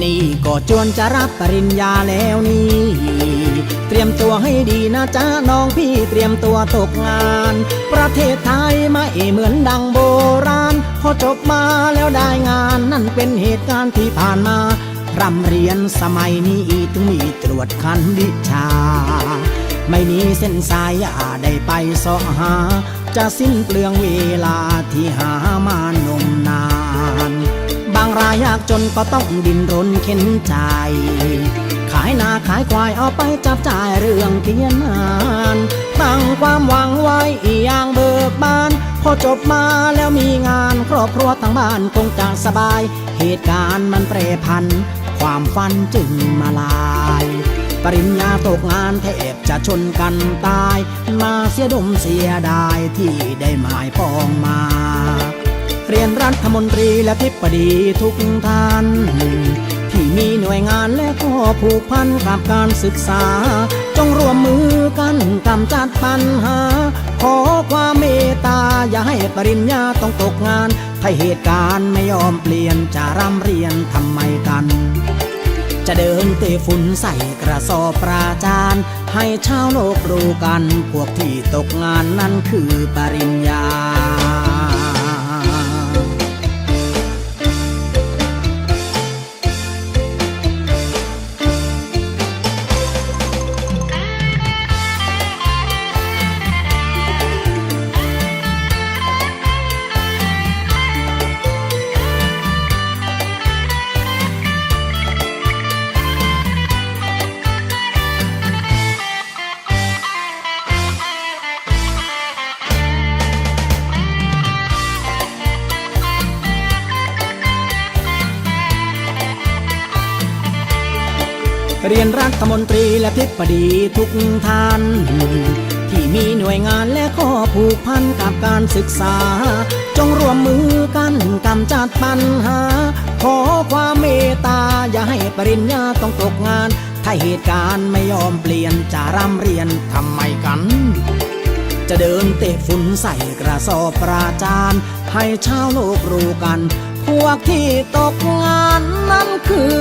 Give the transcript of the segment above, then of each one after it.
นี่ก็จวนจะรับปริญญาแล้วนี่ เตรียมตัวให้ดีนะจ๊ะน้องพี่เตรียมตัวตกงาน ประเทศไทยไม่เหมือนดังโบราณ พอจบมาแล้วได้งานนั่นเป็นเหตุการณ์ที่ผ่านมาร่ำเรียนสมัยนี้ถึงมีตรวจคันวิชา ไม่มีเส้นสายอาได้ไปสอหา จะสิ้นเปลืองเวลาที่หา จนก็ต้องดิ้นรนเข็นใจ ขายนาขายควายเอาไปจับจ่ายเรื่องเทียนงานตั้งความหวังไว้อีอย่างเบิกบาน พอจบมาแล้วมีงานครอบครัวทั้งบ้านคงจะสบาย เหตุการณ์มันเปรพัน ความฝันจึงมาลายปริญญาตกงานแทบจะชนกันตาย มาเสียดมเสียดายที่ได้หมายปองมา เรียนรัฐมนตรีและทิบดีทุกท่าน ที่มีหน่วยงานและก็ผูกพันกับการศึกษา จงร่วมมือกันกำจัดปัญหา ขอความเมตตา อย่าให้ปริญญาต้องตกงาน ถ้าเหตุการณ์ไม่ยอมเปลี่ยนจะร่ำเรียนทำไมกันจะเดินเตะฝุ่นใส่กระสอบปราจานให้ชาวโลกรู้กัน พวกที่ตกงานนั้นคือปริญญา เรียนรัฐมนตรีและทิบดีทุกท่าน ที่มีหน่วยงานและข้อผูกพันกับการศึกษา จงร่วมมือกันกำจัดปัญหา ขอความเมตตา อย่าให้ปริญญาต้องตกงาน ถ้าเหตุการณ์ไม่ยอมเปลี่ยนจะร่ำเรียนทำไมกัน จะเดินเตะฝุ่นใส่กระสอบปราจานให้ชาวโลกรู้กัน พวกที่ตกงานนั้นคือ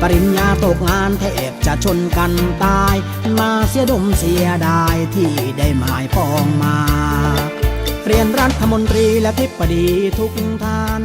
ปริญญาตกงานแทบจะชนกันตาย มาเสียดมเสียดายที่ได้หมายปองมา เรียนรัฐมนตรีและทิบดีทุกท่าน